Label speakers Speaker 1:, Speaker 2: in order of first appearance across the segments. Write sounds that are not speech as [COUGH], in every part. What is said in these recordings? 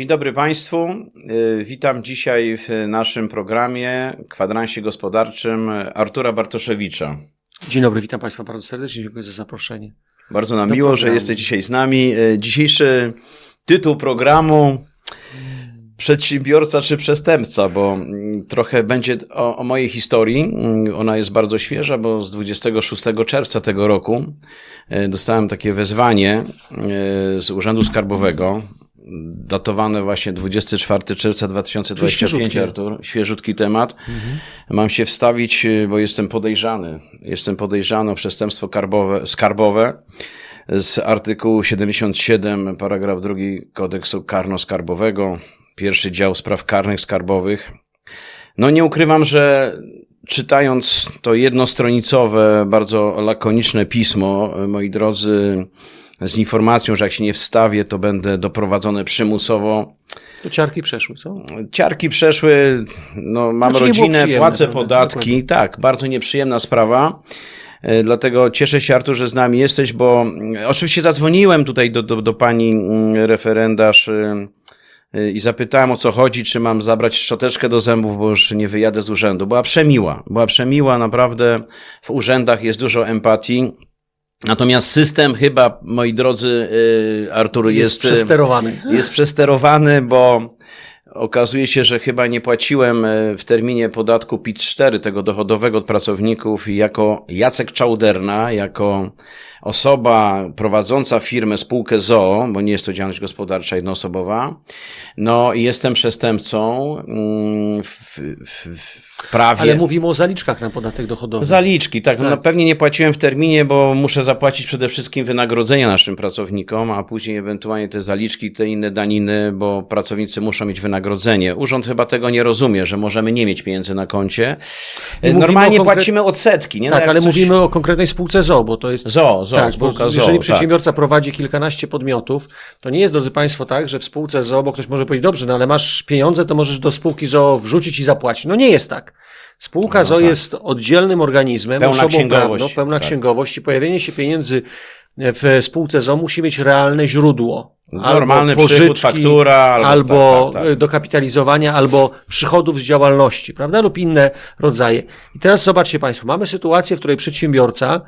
Speaker 1: Dzień dobry Państwu. Y, Witam dzisiaj w naszym programie Kwadransie Gospodarczym Artura Bartoszewicza.
Speaker 2: Dzień dobry, witam Państwa bardzo serdecznie, dziękuję za zaproszenie.
Speaker 1: Bardzo nam
Speaker 2: Do
Speaker 1: miło, że
Speaker 2: programu.
Speaker 1: jesteś dzisiaj z nami. Y, Dzisiejszy tytuł programu Przedsiębiorca czy przestępca, bo mm, trochę będzie o, o mojej historii. Mm, Ona jest bardzo świeża, bo z 26 czerwca tego roku y, dostałem takie wezwanie z Urzędu Skarbowego, datowane właśnie 24 czerwca 2025,
Speaker 2: świeżutki.
Speaker 1: Artur. Świeżutki temat. Mam się wstawić, y, bo jestem podejrzany. Jestem podejrzany o przestępstwo karbowe, skarbowe z artykułu 77, paragraf 2 kodeksu karno-skarbowego, pierwszy dział spraw karnych skarbowych. No nie ukrywam, że czytając to jednostronicowe, bardzo lakoniczne pismo, moi drodzy, z informacją, że jak się nie wstawię, to będę doprowadzony przymusowo.
Speaker 2: To ciarki przeszły, co?
Speaker 1: Ciarki przeszły, no mam
Speaker 2: Znaczy
Speaker 1: rodzinę, płacę podatki, tak, bardzo nieprzyjemna sprawa. E, Dlatego cieszę się, Artur, że z nami jesteś, bo mm, oczywiście zadzwoniłem tutaj do, do, do pani mm, referendarz y, y, i zapytałem o co chodzi, czy mam zabrać szczoteczkę do zębów, bo już nie wyjadę z urzędu. Była przemiła, była przemiła, naprawdę w urzędach jest dużo empatii. Natomiast system chyba, moi drodzy, y, Artur,
Speaker 2: Jest,
Speaker 1: jest, y,
Speaker 2: przesterowany.
Speaker 1: jest przesterowany, bo okazuje się, że chyba nie płaciłem e, w terminie podatku PIT-4, tego dochodowego od pracowników i jako Jacek Czauderna, jako osoba prowadząca firmę, spółkę ZOO, bo nie jest to działalność gospodarcza jednoosobowa, no jestem przestępcą mm, w, w, w prawie.
Speaker 2: Ale mówimy o zaliczkach na podatek dochodowy.
Speaker 1: Zaliczki, tak. No
Speaker 2: Tak.
Speaker 1: pewnie nie płaciłem w terminie, bo muszę zapłacić przede wszystkim wynagrodzenia naszym pracownikom, a później ewentualnie te zaliczki, te inne daniny, bo pracownicy muszą mieć wynagrodzenie. Urząd chyba tego nie rozumie, że możemy nie mieć pieniędzy na koncie. Normalnie
Speaker 2: konkre-
Speaker 1: płacimy odsetki, nie? No
Speaker 2: tak,
Speaker 1: jak
Speaker 2: ale
Speaker 1: coś-
Speaker 2: mówimy o konkretnej spółce ZOO, bo to jest...
Speaker 1: ZOO, ZOO,
Speaker 2: tak, bo
Speaker 1: spółka ZOO,
Speaker 2: jeżeli
Speaker 1: tak.
Speaker 2: przedsiębiorca prowadzi kilkanaście podmiotów, to nie jest, drodzy Państwo, tak, że w spółce ZOO, bo ktoś może powiedzieć, dobrze, no ale masz pieniądze, to możesz do spółki ZOO wrzucić i zapłacić. No nie jest tak. Spółka
Speaker 1: No
Speaker 2: ZOO
Speaker 1: tak.
Speaker 2: jest oddzielnym organizmem,
Speaker 1: Pełna
Speaker 2: osobą prawną, pełna
Speaker 1: tak.
Speaker 2: księgowość i pojawienie się pieniędzy w spółce ZOO musi mieć realne źródło.
Speaker 1: Normalny
Speaker 2: albo
Speaker 1: przychód,
Speaker 2: pożyczki,
Speaker 1: faktura, albo-
Speaker 2: albo
Speaker 1: tak, tak, tak.
Speaker 2: dokapitalizowania, albo przychodów z działalności, prawda, lub inne rodzaje. I teraz zobaczcie Państwo, mamy sytuację, w której przedsiębiorca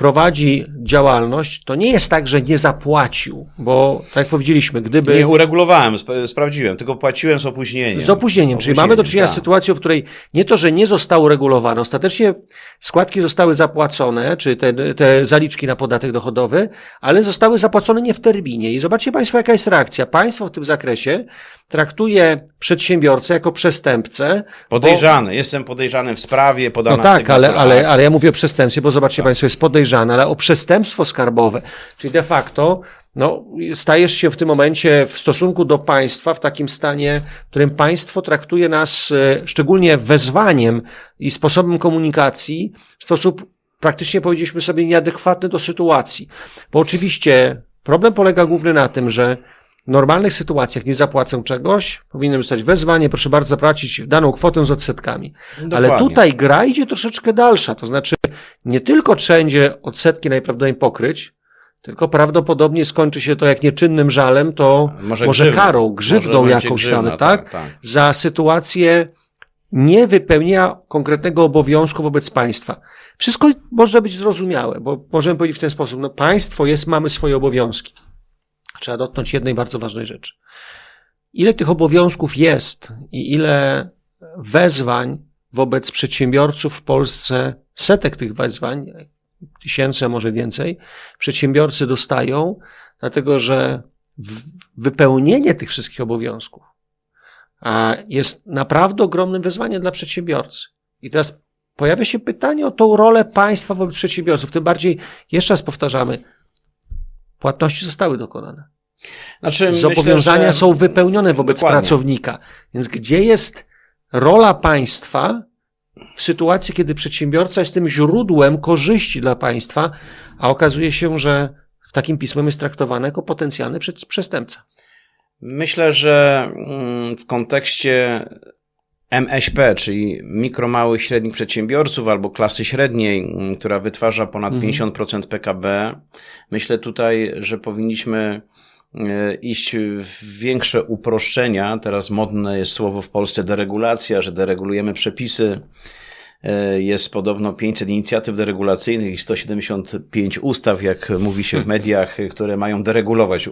Speaker 2: prowadzi działalność, to nie jest tak, że nie zapłacił, bo tak jak powiedzieliśmy, gdyby...
Speaker 1: Nie uregulowałem, sp- sprawdziłem, tylko płaciłem z opóźnieniem.
Speaker 2: Z opóźnieniem, czyli mamy do czynienia z
Speaker 1: tak.
Speaker 2: sytuacją, w której nie to, że nie zostało uregulowane, ostatecznie składki zostały zapłacone, czy te, te zaliczki na podatek dochodowy, ale zostały zapłacone nie w terminie. I zobaczcie Państwo, jaka jest reakcja. Państwo w tym zakresie traktuje przedsiębiorcę jako przestępcę. bo-
Speaker 1: Podejrzany, jestem podejrzany w sprawie, podana
Speaker 2: no tak, ale, ale, ale ja mówię o przestępstwie, bo zobaczcie Państwo, jest podejrzane, ale o przestępstwo skarbowe, czyli de facto no, stajesz się w tym momencie w stosunku do państwa w takim stanie, w którym państwo traktuje nas e, szczególnie wezwaniem i sposobem komunikacji w sposób praktycznie powiedzieliśmy sobie nieadekwatny do sytuacji. Bo oczywiście problem polega głównie na tym, że w normalnych sytuacjach nie zapłacę czegoś, powinien zostać wezwanie, proszę bardzo zapłacić daną kwotę z odsetkami. Ale
Speaker 1: Dokładnie.
Speaker 2: tutaj gra idzie troszeczkę dalsza, to znaczy nie tylko trzeba będzie odsetki najprawdopodobniej pokryć, tylko prawdopodobnie skończy się to jak nieczynnym żalem, to
Speaker 1: Może
Speaker 2: może,
Speaker 1: grzywna.
Speaker 2: karą,
Speaker 1: Może
Speaker 2: grzywną
Speaker 1: będzie
Speaker 2: jakąś
Speaker 1: grzywna,
Speaker 2: nawet, tak?
Speaker 1: tak, tak.
Speaker 2: Za sytuację nie wypełnienia konkretnego obowiązku wobec państwa. Wszystko może być zrozumiałe, bo możemy powiedzieć w ten sposób, no państwo jest, mamy swoje obowiązki. Trzeba dotknąć jednej bardzo ważnej rzeczy. Ile tych obowiązków jest i ile wezwań wobec przedsiębiorców w Polsce, setek tych wezwań, tysięcy, a może więcej, przedsiębiorcy dostają, dlatego że wypełnienie tych wszystkich obowiązków jest naprawdę ogromnym wyzwaniem dla przedsiębiorcy. I teraz pojawia się pytanie o tą rolę państwa wobec przedsiębiorców. Tym bardziej, jeszcze raz powtarzamy, płatności zostały dokonane.
Speaker 1: Znaczy,
Speaker 2: Zobowiązania
Speaker 1: myślę, że-
Speaker 2: są wypełnione wobec
Speaker 1: Dokładnie.
Speaker 2: pracownika. Więc gdzie jest rola państwa w sytuacji, kiedy przedsiębiorca jest tym źródłem korzyści dla państwa, a okazuje się, że w takim pismem jest traktowany jako potencjalny przestępca.
Speaker 1: Myślę, że mm, w kontekście MŚP, czyli mikro, małych, średnich przedsiębiorców albo klasy średniej, mm, która wytwarza ponad
Speaker 2: Mhm.
Speaker 1: 50% PKB, myślę tutaj, że powinniśmy e, iść w większe uproszczenia. Teraz modne jest słowo w Polsce deregulacja, że deregulujemy przepisy. E, Jest podobno 500 inicjatyw deregulacyjnych i 175 ustaw, jak mówi się w [LAUGHS] mediach, które mają deregulować.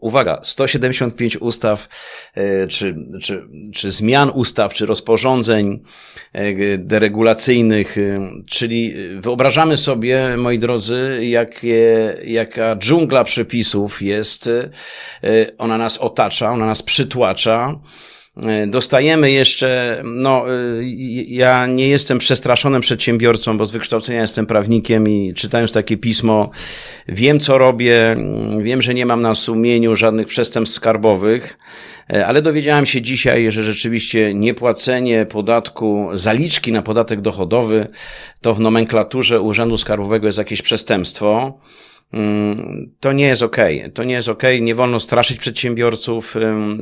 Speaker 1: Uwaga, 175 ustaw, e, czy, czy, czy zmian ustaw, czy rozporządzeń e, deregulacyjnych, czyli wyobrażamy sobie, moi drodzy, jakie, jaka dżungla przepisów jest, ona nas otacza, ona nas przytłacza. E, Dostajemy jeszcze, no, y, ja nie jestem przestraszonym przedsiębiorcą, bo z wykształcenia jestem prawnikiem i czytając takie pismo, wiem co robię, mm, wiem, że nie mam na sumieniu żadnych przestępstw skarbowych, e, ale dowiedziałem się dzisiaj, że rzeczywiście niepłacenie podatku, zaliczki na podatek dochodowy, to w nomenklaturze Urzędu Skarbowego jest jakieś przestępstwo. Mm, To nie jest okej. To nie jest okej. Nie wolno straszyć przedsiębiorców.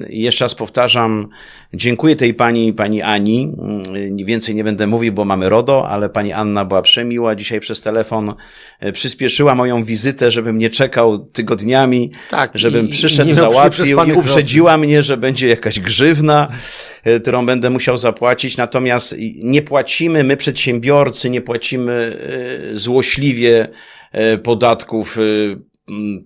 Speaker 1: Jeszcze raz powtarzam, dziękuję tej pani, pani Ani. Ym, Więcej nie będę mówił, bo mamy RODO, ale pani Anna była przemiła. Dzisiaj przez telefon e, przyspieszyła moją wizytę, żebym nie czekał tygodniami,
Speaker 2: Tak,
Speaker 1: żebym
Speaker 2: i- i
Speaker 1: przyszedł,
Speaker 2: przez
Speaker 1: załatwił i uprzedziła mnie, że będzie jakaś grzywna, e, którą będę musiał zapłacić. Natomiast nie płacimy, my przedsiębiorcy, nie płacimy e, złośliwie podatków e,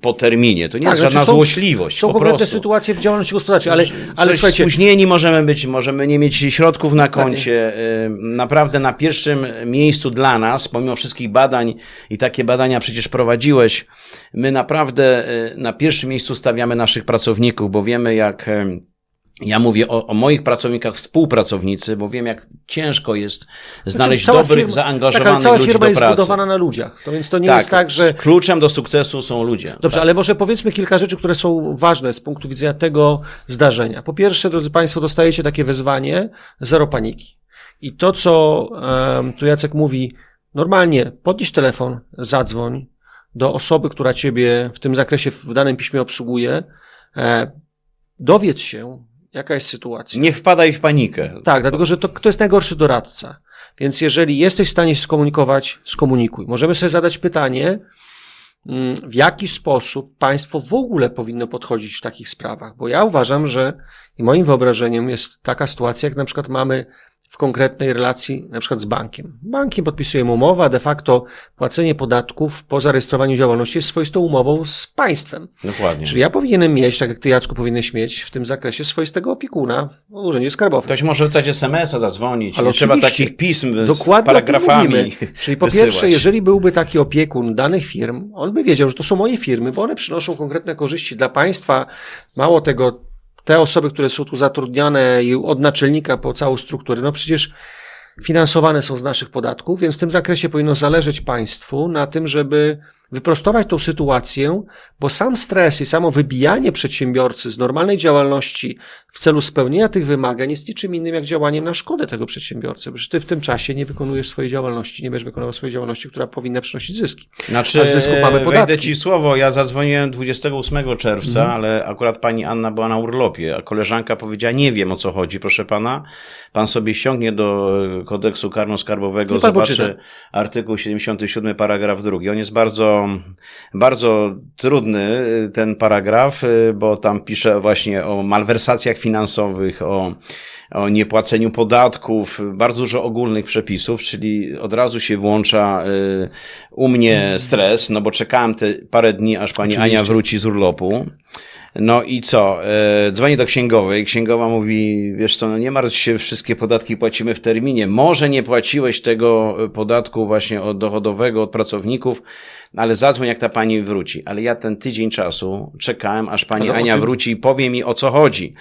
Speaker 1: po terminie. To nie jest
Speaker 2: znaczy
Speaker 1: żadna
Speaker 2: są-
Speaker 1: złośliwość.
Speaker 2: Są
Speaker 1: po
Speaker 2: konkretne
Speaker 1: prostu.
Speaker 2: sytuacje w działalności gospodarczej, ale, ale
Speaker 1: Coś
Speaker 2: słuchajcie,
Speaker 1: spóźnieni możemy być, możemy nie mieć środków na koncie. E, Naprawdę na pierwszym miejscu dla nas, pomimo wszystkich badań i takie badania przecież prowadziłeś, my naprawdę e, na pierwszym miejscu stawiamy naszych pracowników, bo wiemy jak e, ja mówię o, o moich pracownikach, współpracownicy, bo wiem, jak ciężko jest znaleźć
Speaker 2: Znaczy,
Speaker 1: dobrych,
Speaker 2: firma-
Speaker 1: zaangażowanych
Speaker 2: tak, ale cała
Speaker 1: ludzi
Speaker 2: firma jest zbudowana na ludziach. To więc to nie jest tak, że
Speaker 1: kluczem do sukcesu są ludzie.
Speaker 2: Dobrze,
Speaker 1: Tak.
Speaker 2: ale może powiedzmy kilka rzeczy, które są ważne z punktu widzenia tego zdarzenia. Po pierwsze, drodzy Państwo, dostajecie takie wezwanie, zero paniki. I to, co um, tu Jacek mówi, normalnie podnieś telefon, zadzwoń do osoby, która Ciebie w tym zakresie w danym piśmie obsługuje, e, dowiedz się, jaka jest sytuacja.
Speaker 1: Nie wpadaj w panikę.
Speaker 2: Tak, dlatego że to, to jest najgorszy doradca. Więc jeżeli jesteś w stanie się skomunikować, skomunikuj. Możemy sobie zadać pytanie, mm, w jaki sposób państwo w ogóle powinno podchodzić w takich sprawach. Bo ja uważam, że i moim wyobrażeniem jest taka sytuacja, jak na przykład mamy w konkretnej relacji na przykład z bankiem. Bankiem podpisujemy umowę, a de facto płacenie podatków po zarejestrowaniu działalności jest swoistą umową z państwem.
Speaker 1: Dokładnie.
Speaker 2: Czyli ja powinienem mieć, tak jak ty Jacku powinieneś mieć w tym zakresie swoistego opiekuna w Urzędzie Skarbowym.
Speaker 1: Ktoś może rzucać SMS-a, zadzwonić.
Speaker 2: Ale
Speaker 1: nie trzeba takich pism
Speaker 2: Dokładnie
Speaker 1: z paragrafami.
Speaker 2: Czyli po
Speaker 1: wysyłać.
Speaker 2: pierwsze, jeżeli byłby taki opiekun danych firm, on by wiedział, że to są moje firmy, bo one przynoszą konkretne korzyści dla państwa. Mało tego, te osoby, które są tu zatrudniane i od naczelnika po całą strukturę, no przecież finansowane są z naszych podatków, więc w tym zakresie powinno zależeć państwu na tym, żeby wyprostować tą sytuację, bo sam stres i samo wybijanie przedsiębiorcy z normalnej działalności w celu spełnienia tych wymagań jest niczym innym jak działaniem na szkodę tego przedsiębiorcy, bo ty w tym czasie nie wykonujesz swojej działalności, nie będziesz wykonywał swojej działalności, która powinna przynosić zyski.
Speaker 1: Znaczy,
Speaker 2: A z zysków mamy
Speaker 1: e,
Speaker 2: podatki.
Speaker 1: wejdę ci słowo, ja zadzwoniłem 28 czerwca,
Speaker 2: Mhm.
Speaker 1: ale akurat pani Anna była na urlopie, a koleżanka powiedziała, nie wiem o co chodzi, proszę pana. Pan sobie ściągnie do e, kodeksu karno-skarbowego,
Speaker 2: No
Speaker 1: zobaczy artykuł 77, paragraf drugi. On jest bardzo, bardzo trudny, e, ten paragraf, e, bo tam pisze właśnie o malwersacjach finansowych, o, o niepłaceniu podatków, bardzo dużo ogólnych przepisów, czyli od razu się włącza y, u mnie stres, no bo czekałem te parę dni, aż pani
Speaker 2: Oczywiście.
Speaker 1: Ania wróci z urlopu. No i co? E, dzwonię do księgowej. Księgowa mówi, wiesz co, no nie martw się, wszystkie podatki płacimy w terminie. Może nie płaciłeś tego podatku właśnie od dochodowego od pracowników, ale zadzwoń jak ta pani wróci. Ale ja ten tydzień czasu czekałem, aż pani
Speaker 2: Ale o
Speaker 1: Ania
Speaker 2: tym-
Speaker 1: wróci i powie mi o co chodzi.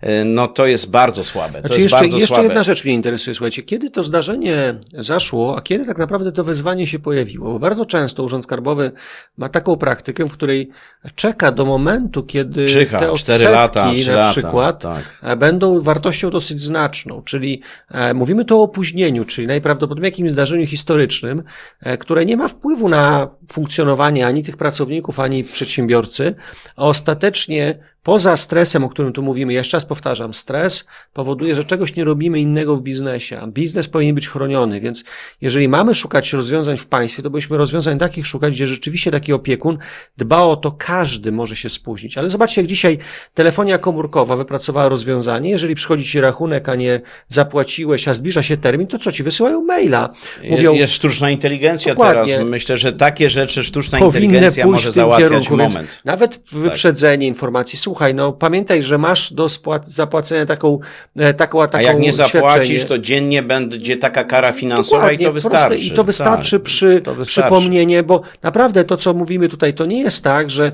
Speaker 1: E, No to jest bardzo słabe. To
Speaker 2: Znaczy
Speaker 1: jest
Speaker 2: jeszcze,
Speaker 1: bardzo
Speaker 2: jeszcze
Speaker 1: słabe.
Speaker 2: jedna rzecz mnie interesuje, słuchajcie, kiedy to zdarzenie zaszło, a kiedy tak naprawdę to wezwanie się pojawiło? Bo bardzo często Urząd Skarbowy ma taką praktykę, w której czeka do momentu, kiedy
Speaker 1: Czyha,
Speaker 2: te odsetki
Speaker 1: lata,
Speaker 2: na
Speaker 1: lata,
Speaker 2: przykład
Speaker 1: tak.
Speaker 2: e, będą wartością dosyć znaczną, czyli e, mówimy tu o opóźnieniu, czyli najprawdopodobniej jakimś zdarzeniu historycznym, e, które nie ma wpływu na funkcjonowanie ani tych pracowników, ani przedsiębiorcy, a ostatecznie poza stresem, o którym tu mówimy, jeszcze raz powtarzam, stres powoduje, że czegoś nie robimy innego w biznesie, a biznes powinien być chroniony, więc jeżeli mamy szukać rozwiązań w państwie, to byśmy rozwiązań takich szukać, gdzie rzeczywiście taki opiekun dba o to, każdy może się spóźnić. Ale zobaczcie, jak dzisiaj telefonia komórkowa wypracowała rozwiązanie, jeżeli przychodzi ci rachunek, a nie zapłaciłeś, a zbliża się termin, to co ci wysyłają maila? Mówią,
Speaker 1: Jest sztuczna inteligencja
Speaker 2: Dokładnie.
Speaker 1: teraz. Myślę, że takie rzeczy sztuczna inteligencja
Speaker 2: pójść
Speaker 1: może załatwiać
Speaker 2: kierunku,
Speaker 1: moment. Tak.
Speaker 2: nawet wyprzedzenie informacji. Słuchaj, no pamiętaj, że masz do zapłacenia taką, e, taką, a taką
Speaker 1: A jak nie zapłacisz,
Speaker 2: świadczenie.
Speaker 1: to dziennie będzie taka kara finansowa
Speaker 2: Dokładnie,
Speaker 1: i to wystarczy.
Speaker 2: I to wystarczy
Speaker 1: Tak,
Speaker 2: przy
Speaker 1: to wystarczy.
Speaker 2: przypomnienie, bo naprawdę to, co mówimy tutaj, to nie jest tak, że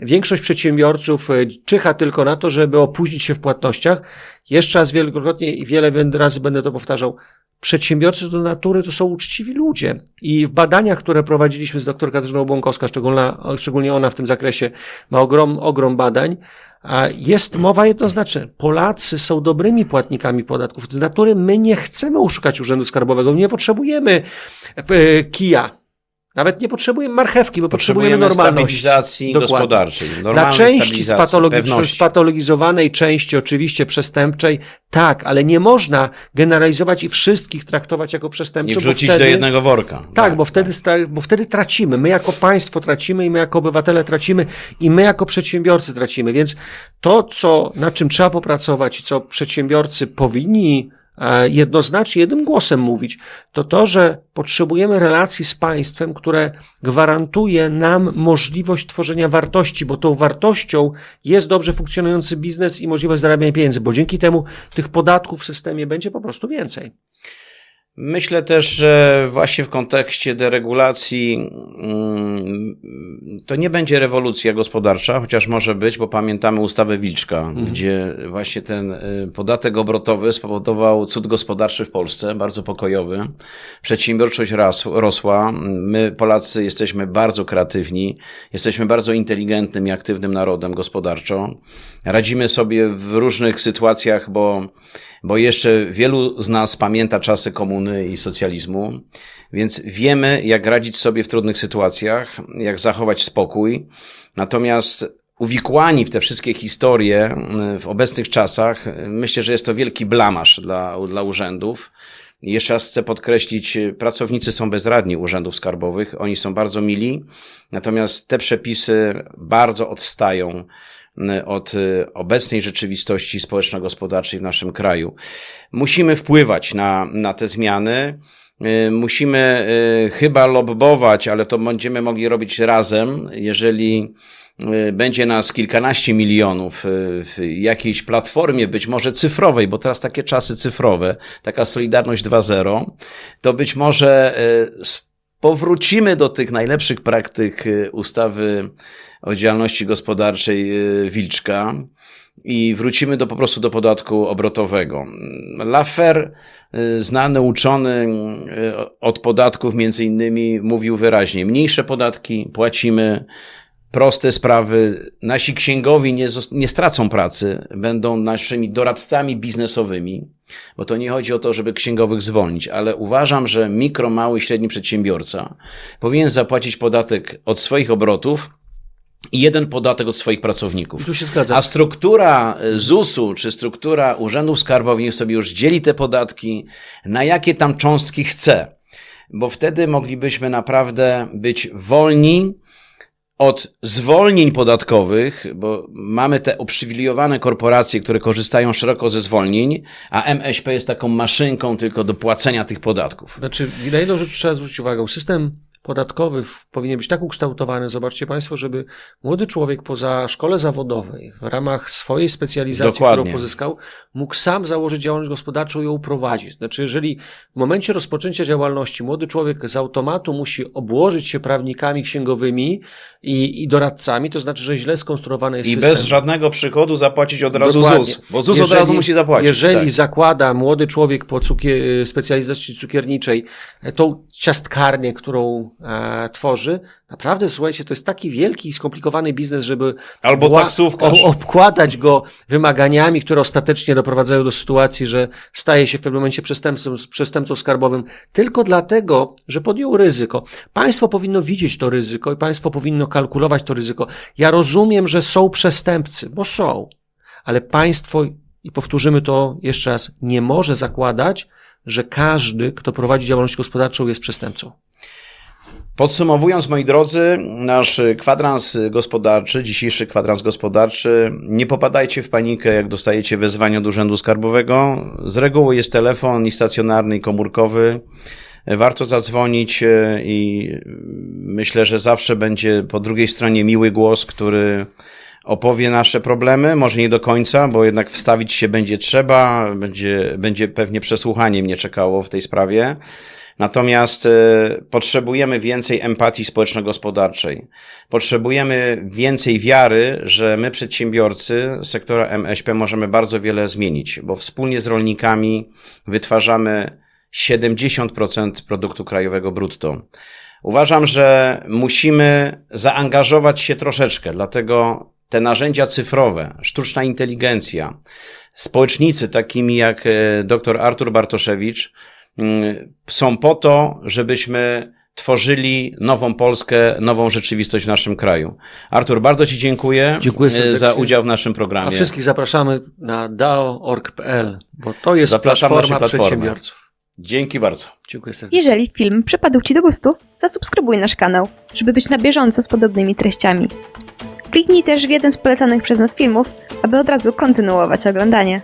Speaker 2: większość przedsiębiorców e, czyha tylko na to, żeby opóźnić się w płatnościach. Jeszcze raz wielokrotnie i wiele razy będę to powtarzał. Przedsiębiorcy do natury to są uczciwi ludzie. I w badaniach, które prowadziliśmy z dr Katarzyną szczególna, szczególnie ona w tym zakresie ma ogrom, ogrom badań, jest mowa jednoznaczna. Polacy są dobrymi płatnikami podatków. Z natury my nie chcemy uszukać Urzędu Skarbowego. Nie potrzebujemy e, kija. Nawet nie potrzebujemy marchewki, bo potrzebujemy,
Speaker 1: Potrzebujemy
Speaker 2: normalności.
Speaker 1: stabilizacji
Speaker 2: Dokładnie.
Speaker 1: gospodarczej.
Speaker 2: Dla części spatologizowanej części, oczywiście przestępczej, tak, ale nie można generalizować i wszystkich traktować jako
Speaker 1: Nie
Speaker 2: przestępców. bo
Speaker 1: wrzucić
Speaker 2: wtedy,
Speaker 1: do jednego worka.
Speaker 2: Tak, bo wtedy, sta- bo wtedy tracimy. My jako państwo tracimy i my jako obywatele tracimy i my jako przedsiębiorcy tracimy. Więc to, co, nad czym trzeba popracować i co przedsiębiorcy powinni jednoznacznie, jednym głosem mówić, to to, że potrzebujemy relacji z państwem, które gwarantuje nam możliwość tworzenia wartości, bo tą wartością jest dobrze funkcjonujący biznes i możliwość zarabiania pieniędzy, bo dzięki temu tych podatków w systemie będzie po prostu więcej.
Speaker 1: Myślę też, że właśnie w kontekście deregulacji mm, to nie będzie rewolucja gospodarcza, chociaż może być, bo pamiętamy ustawę Wilczka, gdzie właśnie ten y, podatek obrotowy spowodował cud gospodarczy w Polsce, bardzo pokojowy. Przedsiębiorczość rosła. My, Polacy, jesteśmy bardzo kreatywni, jesteśmy bardzo inteligentnym i aktywnym narodem gospodarczo. Radzimy sobie w różnych sytuacjach, bo bo jeszcze wielu z nas pamięta czasy komuny i socjalizmu, więc wiemy, jak radzić sobie w trudnych sytuacjach, jak zachować spokój. Natomiast uwikłani w te wszystkie historie y, w obecnych czasach, y, myślę, że jest to wielki blamasz dla, dla urzędów. Jeszcze raz chcę podkreślić, y, pracownicy są bezradni urzędów skarbowych, oni są bardzo mili, natomiast te przepisy bardzo odstają od y, obecnej rzeczywistości społeczno-gospodarczej w naszym kraju. Musimy wpływać na, na te zmiany. Y, Musimy chyba lobbować, ale to będziemy mogli robić razem, jeżeli będzie nas kilkanaście milionów w jakiejś platformie, być może cyfrowej, bo teraz takie czasy cyfrowe, taka Solidarność 2.0, to być może powrócimy do tych najlepszych praktyk y, ustawy o działalności gospodarczej y, Wilczka i wrócimy do, po prostu do podatku obrotowego. Laffer, y, znany uczony od podatków między innymi, mówił wyraźnie, mniejsze podatki płacimy, proste sprawy, nasi księgowi nie, nie stracą pracy, będą naszymi doradcami biznesowymi, bo to nie chodzi o to, żeby księgowych zwolnić, ale uważam, że mikro, mały i średni przedsiębiorca powinien zapłacić podatek od swoich obrotów i jeden podatek od swoich pracowników.
Speaker 2: Tu się zgadzam.
Speaker 1: A struktura y, ZUS-u czy struktura urzędów skarbowych sobie już dzieli te podatki, na jakie tam cząstki chce, bo wtedy moglibyśmy naprawdę być wolni od zwolnień podatkowych, bo mamy te uprzywilejowane korporacje, które korzystają szeroko ze zwolnień, a MŚP jest taką maszynką tylko do płacenia tych podatków.
Speaker 2: Znaczy, na jedną rzecz trzeba zwrócić uwagę. System podatkowy powinien być tak ukształtowany, zobaczcie Państwo, żeby młody człowiek poza szkole zawodowej, w ramach swojej specjalizacji,
Speaker 1: Dokładnie.
Speaker 2: którą pozyskał, mógł sam założyć działalność gospodarczą i ją prowadzić. Znaczy, jeżeli w momencie rozpoczęcia działalności młody człowiek z automatu musi obłożyć się prawnikami księgowymi i, i doradcami, to znaczy, że źle skonstruowany jest
Speaker 1: I
Speaker 2: system.
Speaker 1: bez żadnego przychodu zapłacić od razu
Speaker 2: Dokładnie.
Speaker 1: ZUS, bo ZUS od razu musi zapłacić.
Speaker 2: Jeżeli
Speaker 1: tak.
Speaker 2: zakłada młody człowiek po cukier, specjalizacji cukierniczej e, tą ciastkarnię, którą e, tworzy. Naprawdę, słuchajcie, to jest taki wielki i skomplikowany biznes, żeby
Speaker 1: Albo taksówkarz.
Speaker 2: obkładać go wymaganiami, które ostatecznie doprowadzają do sytuacji, że staje się w pewnym momencie przestępcą, przestępcą skarbowym tylko dlatego, że podjął ryzyko. Państwo powinno widzieć to ryzyko i państwo powinno kalkulować to ryzyko. Ja rozumiem, że są przestępcy, bo są, ale państwo, i powtórzymy to jeszcze raz, nie może zakładać, że każdy, kto prowadzi działalność gospodarczą, jest przestępcą.
Speaker 1: Podsumowując, moi drodzy, nasz kwadrans gospodarczy, dzisiejszy kwadrans gospodarczy, nie popadajcie w panikę, jak dostajecie wezwanie od Urzędu Skarbowego. Z reguły jest telefon i stacjonarny, i komórkowy. Warto zadzwonić e, i myślę, że zawsze będzie po drugiej stronie miły głos, który opowie nasze problemy, może nie do końca, bo jednak wstawić się będzie trzeba, będzie, będzie pewnie przesłuchanie mnie czekało w tej sprawie. Natomiast e, potrzebujemy więcej empatii społeczno-gospodarczej. Potrzebujemy więcej wiary, że my, przedsiębiorcy sektora MŚP, możemy bardzo wiele zmienić, bo wspólnie z rolnikami wytwarzamy 70% produktu krajowego brutto. Uważam, że musimy zaangażować się troszeczkę, dlatego te narzędzia cyfrowe, sztuczna inteligencja, społecznicy takimi jak e, dr Artur Bartoszewicz mm, są po to, żebyśmy tworzyli nową Polskę, nową rzeczywistość w naszym kraju. Artur, bardzo Ci dziękuję,
Speaker 2: Dziękuję
Speaker 1: e,
Speaker 2: serdecznie.
Speaker 1: za udział w naszym
Speaker 2: A
Speaker 1: programie.
Speaker 2: wszystkich zapraszamy na dao.org.pl, bo to jest
Speaker 1: Zapraszam
Speaker 2: platforma przedsiębiorców.
Speaker 1: Dzięki bardzo.
Speaker 2: Dziękuję serdecznie.
Speaker 3: Jeżeli film przypadł Ci do gustu, zasubskrybuj nasz kanał, żeby być na bieżąco z podobnymi treściami. Kliknij też w jeden z polecanych przez nas filmów, aby od razu kontynuować oglądanie.